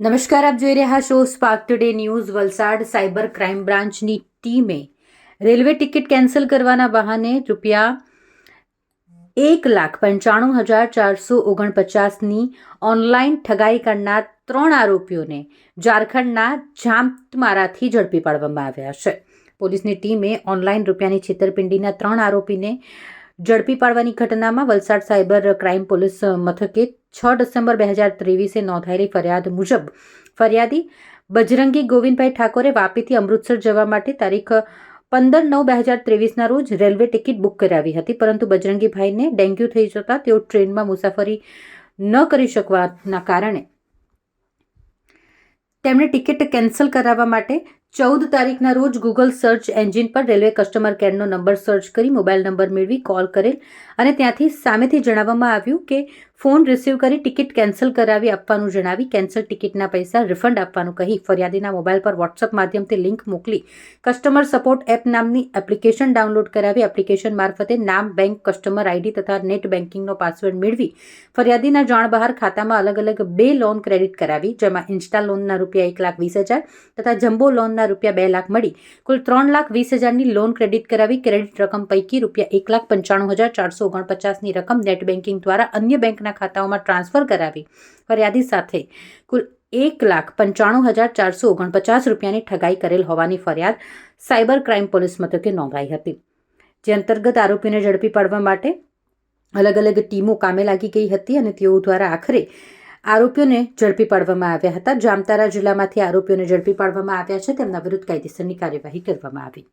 નમસ્કાર, આપ જોઈ રહ્યા છો Spark Today News Valsad cyber crime બ્રાન્ચની ટીમે રેલવે ટિકિટ કેન્સલ કરવાના બહાને રૂપિયા એક લાખ પંચાણું હજાર ચારસો ઓગણપચાસની ઓનલાઈન ઠગાઈ કરનાર ત્રણ આરોપીઓને ઝારખંડના જામતમારાથી ઝડપી પાડવામાં આવ્યા છે. પોલીસની ટીમે ઓનલાઈન રૂપિયાની છેતરપિંડીના ત્રણ આરોપીને ઝડપી પાડવાની ઘટનામાં વલસાડ સાયબર ક્રાઇમ પોલીસ મથકે છ ડિસેમ્બર બે હજાર ત્રેવીસે નોંધાયેલી ફરિયાદ મુજબ ફરિયાદી બજરંગી ગોવિંદભાઈ ઠાકોરે વાપીથી અમૃતસર જવા માટે તારીખ પંદર નવ બે હજાર ત્રેવીસના રોજ રેલવે ટિકિટ બુક કરાવી હતી, પરંતુ બજરંગીભાઈને ડેન્ગ્યુ થઈ જતા તેઓ ટ્રેનમાં મુસાફરી ન કરી શકવાના કારણે તેમણે ટિકિટ કેન્સલ કરાવવા માટે ચૌદ તારીખના રોજ ગૂગલ સર્ચ એન્જિન પર રેલવે કસ્ટમર કેરનો નંબર સર્ચ કરી મોબાઈલ નંબર મેળવી કોલ કરેલ અને ત્યાંથી સામેથી જણાવવામાં આવ્યું કે ફોન રિસીવ કરી ટિકિટ કેન્સલ કરાવી આપવાનું જણાવી, કેન્સલ ટિકિટના પૈસા રિફંડ આપવાનું કહી ફરિયાદીના મોબાઈલ પર વોટ્સઅપ માધ્યમથી લિંક મોકલી કસ્ટમર સપોર્ટ એપ નામની એપ્લિકેશન ડાઉનલોડ કરાવી એપ્લિકેશન મારફતે નામ, બેંક, કસ્ટમર આઈડી તથા નેટ બેન્કિંગનો પાસવર્ડ મેળવી ફરિયાદીના જાણ બહાર ખાતામાં અલગ અલગ બે લોન ક્રેડિટ કરાવી, જેમાં ઇન્સ્ટા લોનના રૂપિયા એક લાખ વીસ હજાર તથા જમ્બો લોનના રૂપિયા બે લાખ મળી. કુલ ત્રણ લાખ વીસ હજારની લોન ક્રેડિટ કરાવી, ક્રેડિટ રકમ પૈકી રૂપિયા એક લાખ પંચાણું હજાર ચારસો ઓગણપચાસની રકમ નેટ બેન્કિંગ દ્વારા અન્ય બેંકના ખાતાઓમાં ટ્રાન્સફર કરાવી. ફરિયાદી સાથે કુલ એક લાખ પંચાણું હજાર ચારસો ઓગણપચાસ રૂપિયાની ઠગાઈ કરેલ હોવાની ફરિયાદ સાયબર ક્રાઇમ પોલીસ મથકે નોંધાઈ હતી. જે અંતર્ગત આરોપીને ઝડપી પાડવા માટે અલગ અલગ ટીમો કામે લાગી ગઈ હતી અને તેઓ દ્વારા આખરે આરોપીઓને ઝડપી પાડવામાં આવ્યા હતા. જામતારા જિલ્લામાંથી આરોપીઓને ઝડપી પાડવામાં આવ્યા છે. તેમના વિરુદ્ધ કાયદેસરની કાર્યવાહી કરવામાં આવી.